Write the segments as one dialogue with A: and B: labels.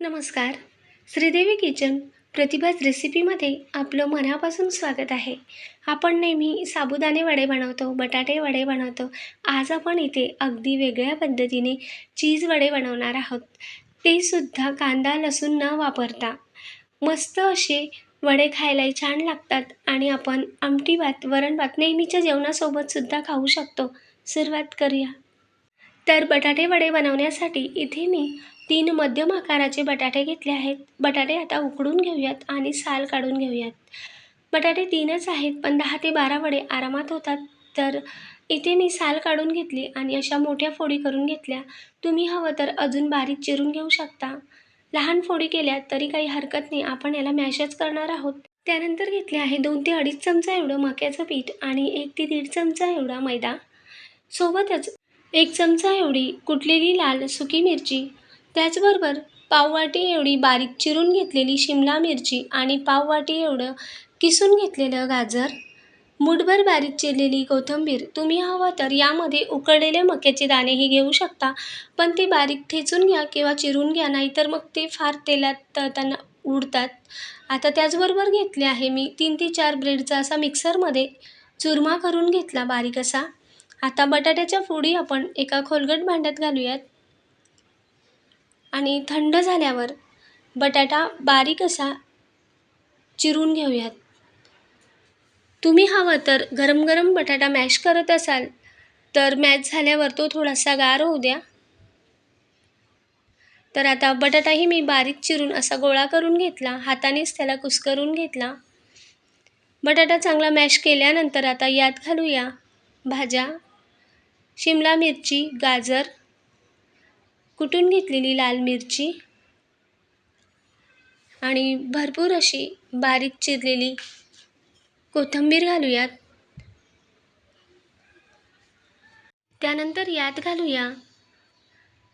A: नमस्कार. श्रीदेवी किचन प्रतिभाज रेसिपीमध्ये आपलं मनापासून स्वागत आहे. आपण नेहमी साबुदाणे वडे बनवतो बटाटे वडे बनवतो. आज आपण इथे अगदी वेगळ्या पद्धतीने चीज वडे बनवणार आहोत. ते सुद्धा कांदा लसूण न वापरता. मस्त असे वडे खायलाही छान लागतात आणि आपण आमटी भात वरण भात नेहमीच्या जेवणासोबत सुद्धा खाऊ शकतो. सुरुवात करूया. तर बटाटे वडे बनवण्यासाठी इथे मी तीन मध्यम आकाराचे बटाटे घेतले आहेत. बटाटे आता उकडून घेऊयात आणि साल काढून घेऊयात. बटाटे तीनच आहेत पण दहा ते बारा वडे आरामात होतात. तर इथे मी साल काढून घेतली आणि अशा मोठ्या फोडी करून घेतल्या. तुम्ही हवं तर अजून बारीक चिरून घेऊ शकता. लहान फोडी केल्या तरी काही हरकत नाही आपण याला मॅशच करणार आहोत. त्यानंतर घेतले आहे दोन ते अडीच चमचा एवढं मक्याचं पीठ आणि एक ते दीड चमचा एवढा मैदा. सोबतच एक चमचा एवढी कुटलेली लाल सुकी मिरची त्याचबरोबर पाववाटी एवढी बारीक चिरून घेतलेली शिमला मिरची आणि पाववाटी एवढं किसून घेतलेलं गाजर मुठभर बारीक चिरलेली कोथिंबीर तुम्ही हवं तर यामध्ये उकळलेले मक्याचे दाणेही घेऊ शकता पण ते बारीक ठेचून घ्या किंवा चिरून घ्या नाहीतर मग ते फार तेलात तळताना उडतात. आता त्याचबरोबर घेतले आहे मी तीन ते चार ब्रेडचा असा मिक्सरमध्ये चुरमा करून घेतला बारीक असा. आता बटाट्याच्या फोडी आपण एका खोलगट भांड्यात घालूयात. आणि थंड झाल्यावर बटाटा बारीक असा चिरून घेऊयात. तुम्ही हवं तर गरम गरम बटाटा मॅश करत असाल तर मॅच झाल्यावर तो थोडासा गार होऊ द्या. तर आता बटाटाही मी बारीक चिरून असा गोळा करून घेतला. हातानेच त्याला कुस्करून घेतला. बटाटा चांगला मॅश केल्यानंतर आता यात घालूया भाज्या. शिमला मिरची गाजर कुटून घेतलेली लाल मिरची आणि भरपूर अशी बारीक चिरलेली कोथिंबीर घालूयात. त्यानंतर यात घालूया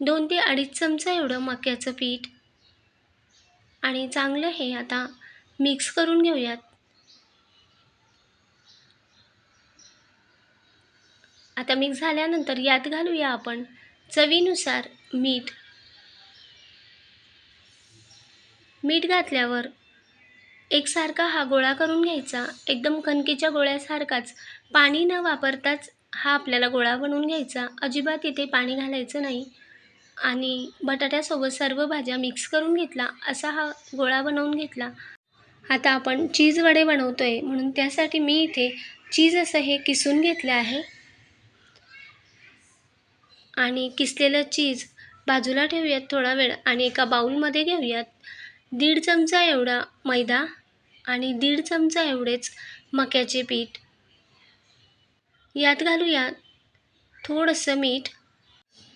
A: दोन ते अडीच चमचा एवढं मक्याचं पीठ आणि चांगलं हे आता मिक्स करून घेऊयात. आता मिक्स झाल्यानंतर यात घालूया आपण चवीनुसार मीठ. मीठ घातल्यावर एकसारखा हा गोळा करून घ्यायचा. एकदम कणकेच्या गोळ्यासारखाच. पाणी न वापरताच हा आपल्याला गोळा बनवून घ्यायचा. अजिबात इथे पाणी घालायचं नाही. आणि बटाट्यासोबत सर्व भाज्या मिक्स करून घेतला. असा हा गोळा बनवून घेतला. आता आपण चीज वडे बनवतो आहे म्हणून त्यासाठी मी इथे चीज असं हे किसून घेतलं आहे. आणि किसलेलं चीज बाजूला ठेवूयात थोडा वेळ आणि एका बाऊलमध्ये घेऊयात. दीड चमचा एवढा मैदा आणि दीड चमचा एवढेच मक्याचे पीठ. यात घालूयात थोडंसं मीठ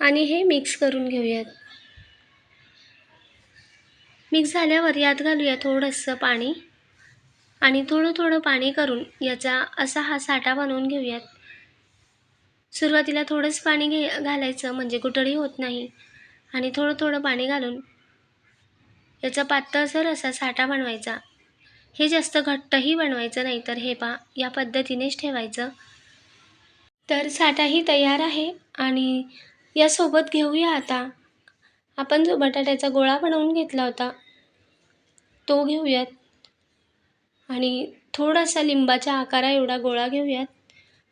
A: आणि हे मिक्स करून घेऊयात. मिक्स झाल्यावर यात घालूया थोडंसं पाणी आणि थोडं थोडं पाणी करून याचा असा हा साठा बनवून घेऊयात. सुरुवातीला थोडंच पाणी घे घालायचं म्हणजे गुटळी होत नाही. आणि थोडं थोडं पाणी घालून याचा पातळसर असा साठा बनवायचा. हे जास्त घट्टही बनवायचं नाही तर हे पा या पद्धतीनेच ठेवायचं. तर साठाही तयार आहे आणि यासोबत घेऊया आता. आपण जो बटाट्याचा गोळा बनवून घेतला होता तो घेऊयात. आणि थोडासा लिंबाच्या आकारा एवढा गोळा घेऊयात.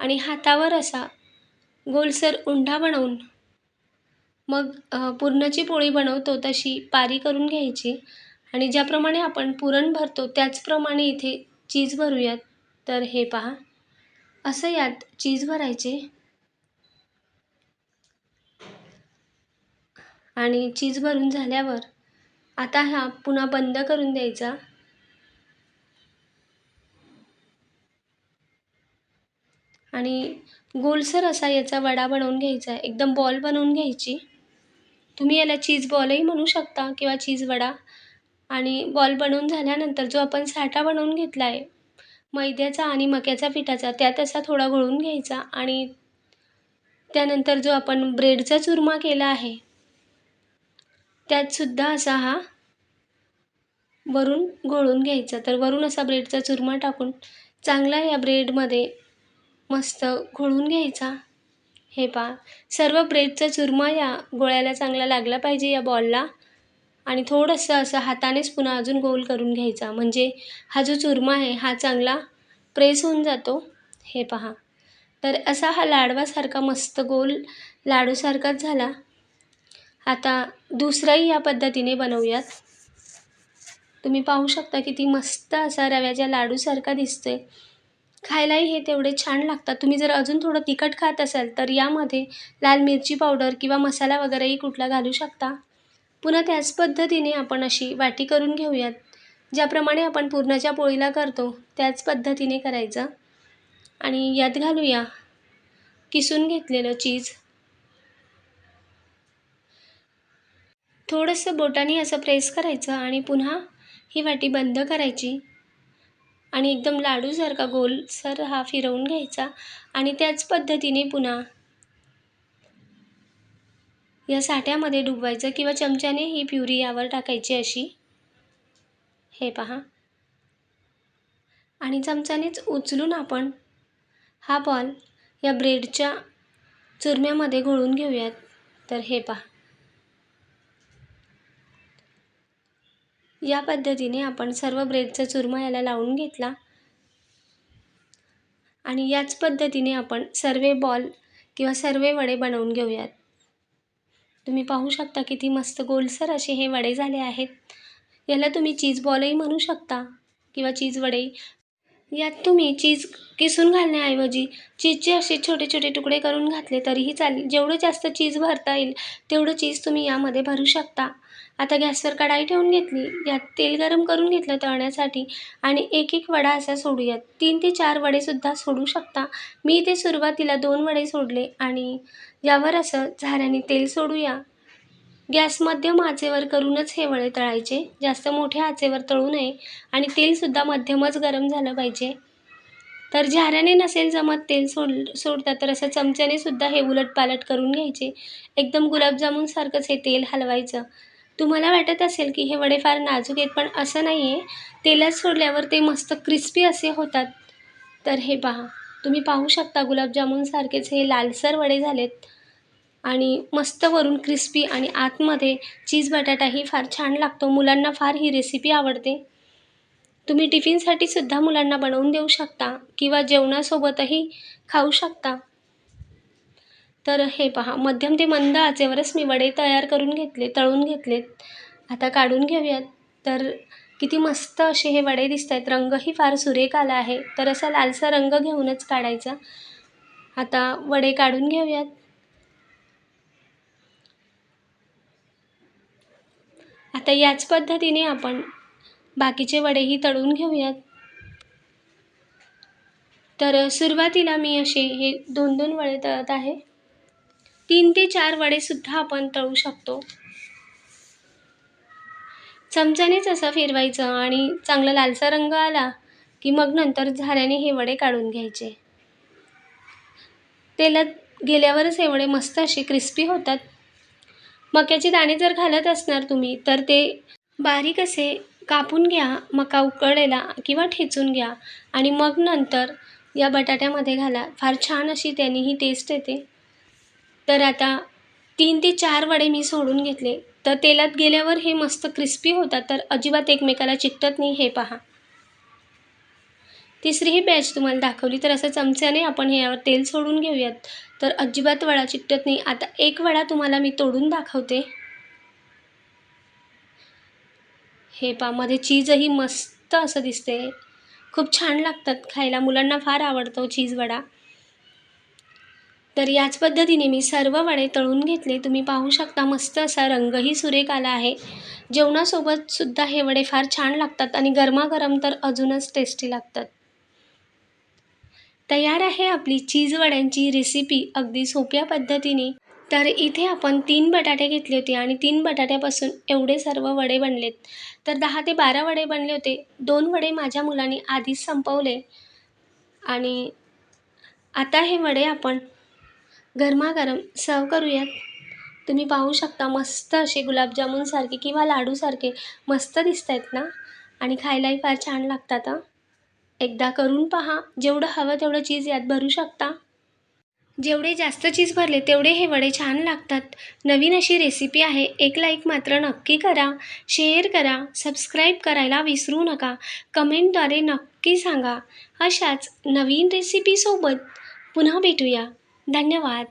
A: आणि हातावर असा गोलसर उंडा बनवून. मग पुरणाची पोळी बनवतो तशी पारी करून घ्यायची आणि ज्याप्रमाणे आपण पुरण भरतो त्याचप्रमाणे इथे चीज भरूयात. तर हे पहा. असं यात चीज भरायचे. आणि चीज भरून झाल्यावर आता हा पुन्हा बंद करून द्यायचा. आणि गोलसर असा याचा वडा बनवून घ्यायचा आहे. एकदम बॉल बनवून घ्यायची. तुम्ही याला चीज बॉलही म्हणू शकता किंवा चीज वडा. आणि बॉल बनवून झाल्यानंतर जो आपण साठा बनवून घेतला आहे मैद्याचा आणि मक्याचा पिठाचा त्यात असा थोडा घोळून घ्यायचा आणि त्यानंतर जो आपण ब्रेडचा चुरमा केला आहे त्यातसुद्धा असा हा वरून घोळून घ्यायचा. तर वरून असा ब्रेडचा चुरमा टाकून चांगला या ब्रेडमध्ये मस्त घोळून घ्यायचा. हे पहा सर्व ब्रेडचा चुरमा या गोळ्याला चांगला लागला पाहिजे या बॉलला आणि थोडंसं असं हातानेच पुन्हा अजून गोल करून घ्यायचा. म्हणजे हा जो चुरमा आहे हा चांगला प्रेस होऊन जातो. हे पहा. तर असा हा लाडवासारखा मस्त गोल लाडूसारखाच झाला. आता दुसराही या पद्धतीने बनवूयात. तुम्ही पाहू शकता किती मस्त असा रव्याच्या लाडूसारखा दिसतोय. खायलाही हे तेवढे छान लागतात. तुम्ही जर अजून थोडं तिखट खात असाल तर यामध्ये लाल मिरची पावडर किंवा मसाला वगैरेही कुठला घालू शकता. पुन्हा त्याच पद्धतीने आपण अशी वाटी करून घेऊयात. ज्याप्रमाणे आपण पुरणाच्या पोळीला करतो त्याच पद्धतीने करायचं. आणि यात घालूया किसून घेतलेलं चीज. थोडंसं बोटाने असं प्रेस करायचं आणि पुन्हा ही वाटी बंद करायची. आणि एकदम लाडूसारखा गोलसर हा फिरवून घ्यायचा आणि त्याच पद्धतीने पुन्हा या साठ्यामध्ये डुबवायचं किंवा चमच्याने ही प्युरी यावर टाकायची अशी. हे पहा. आणि चमच्यानेच उचलून आपण हा बॉल या ब्रेडच्या चुरम्यामध्ये घोळून घेऊयात. तर हे पहा. या पद्धतीने आपण सर्व ब्रेडचा चुरमा याला लावून घेतला. आणि याच पद्धतीने आपण सर्व बॉल किंवा सर्व वडे बनवून घेऊयात. तुम्ही पाहू शकता किती मस्त गोलसर असे हे वडे झाले आहेत. याला तुम्ही चीज बॉलही म्हणू शकता किंवा चीज वडे यात तुम्ही चीज किसून घालण्याऐवजी चीजचे असे छोटे छोटे तुकडे करून घातले तरीही चालेल. जेवढं जास्त चीज भरता येईल तेवढं चीज तुम्ही यामध्ये भरू शकता. आता गॅसवर कढाई ठेवून घेतली. यात तेल गरम करून घेतलं तळण्यासाठी आणि एक एक वडा असा सोडूयात. तीन ते चार वडेसुद्धा सोडू शकता. मी इथे सुरुवातीला दोन वडे सोडले आणि यावर असं झाऱ्याने तेल सोडूया. गॅस मध्यम आचेवर करूनच हे वडे तळायचे. जास्त मोठ्या आचेवर तळू नये आणि तेलसुद्धा मध्यमच गरम झालं पाहिजे. तर झाऱ्याने नसेल जमत तेल सोड सोडतात तर असं चमच्याने सुद्धा हे उलटपालट करून घ्यायचे. एकदम गुलाबजामुनसारखंच हे तेल हलवायचं. तुम्हाला वाटत असेल की हे वडे फार नाजूक आहेत पण असं नाही आहे तेलात सोडल्यावर ते मस्त क्रिस्पी असे होतात. तर हे पहा तुम्ही पाहू शकता गुलाबजामुनसारखेच हे लालसर वडे झालेत. आणि मस्त वरून क्रिस्पी आणि आतमध्ये चीज बटाटाही फार छान लागतो. मुलांना फार ही रेसिपी आवडते. तुम्ही टिफिनसाठी सुद्धा मुलांना बनवून देऊ शकता किंवा जेवणासोबतही खाऊ शकता. तर हे पहा मध्यम ते मंद आचेवरच मी वडे तयार करून घेतले तळून घेतलेत. आता काढून घेऊयात. तर किती मस्त असे हे वडे दिसत आहेत रंगही फार सुरेख आला आहे. तर असा लालसा रंग घेऊनच काढायचा. आता वडे काढून घेऊयात. आता याच पद्धतीने आपण बाकीचे वडेही तळून घेऊयात. तर सुरुवातीला मी असे हे दोन दोन वडे तळत आहे. तीन ते चार वडेसुद्धा आपण तळू शकतो. चमच्यानेच असं फिरवायचं आणि चांगला लालसा रंग आला की मग नंतर झाऱ्याने हे वडे काढून घ्यायचे. तेलात गेल्यावरच हे वडे मस्त असे क्रिस्पी होतात. मक्याचे दाणे जर घालत असणार तुम्ही तर ते बारीक असे कापून घ्या मका उकळलेला किंवा ठेचून घ्या. आणि मग नंतर या बटाट्यामध्ये घाला. फार छान अशी त्यांनी ही टेस्ट येते. तर आता तीन ते चार वडे मी सोडून घेतले. तर तेलात गेल्यावर हे मस्त क्रिस्पी होतात तर अजिबात एकमेकाला चिकटत नाही हे पहा. तिसरी ही बॅच तुम्हाला दाखवली. तर असं चमच्याने आपण हे यावर तेल सोडून घेऊयात. तर अजिबात वडा चिकटत नाही. आता एक वडा तुम्हाला मी तोडून दाखवते. हे पामध्ये चीजही मस्त असं दिसते खूप छान लागतात खायला. मुलांना फार आवडतो चीज वडा. तर याच पद्धतीने मी सर्व वडे तळून घेतले. तुम्ही पाहू शकता मस्त असा रंगही सुरेख आला आहे. जेवणासोबतसुद्धा हे वडे फार छान लागतात आणि गरमागरम तर अजूनच टेस्टी लागतात. तयार आहे आपली चीज वड्यांची रेसिपी अगदी सोप्या पद्धतीने. तर इथे आपण तीन बटाटे घेतले होते आणि तीन बटाट्यापासून एवढे सर्व वडे बनलेत. तर दहा ते बारा वडे बनले होते. दोन वडे माझ्या मुलांनी आधीच संपवले. आणि आता हे वडे आपण गरमागरम सर्व करूयात. तुम्ही पाहू शकता मस्त असे गुलाबजामुनसारखे किंवा लाडूसारखे मस्त दिसत आहेत ना? आणि खायलाही फार छान लागतात एकदा करून पहा. जेवढं हवं तेवढं चीज यात भरू शकता. जेवढे जास्त चीज भरले तेवढे हे वडे छान लागतात. नवीन अशी रेसिपी आहे. एक लाईक मात्र नक्की करा. शेअर करा. सबस्क्राईब करायला विसरू नका. कमेंटद्वारे नक्की सांगा. अशाच नवीन रेसिपीसोबत पुन्हा भेटूया. धन्यवाद.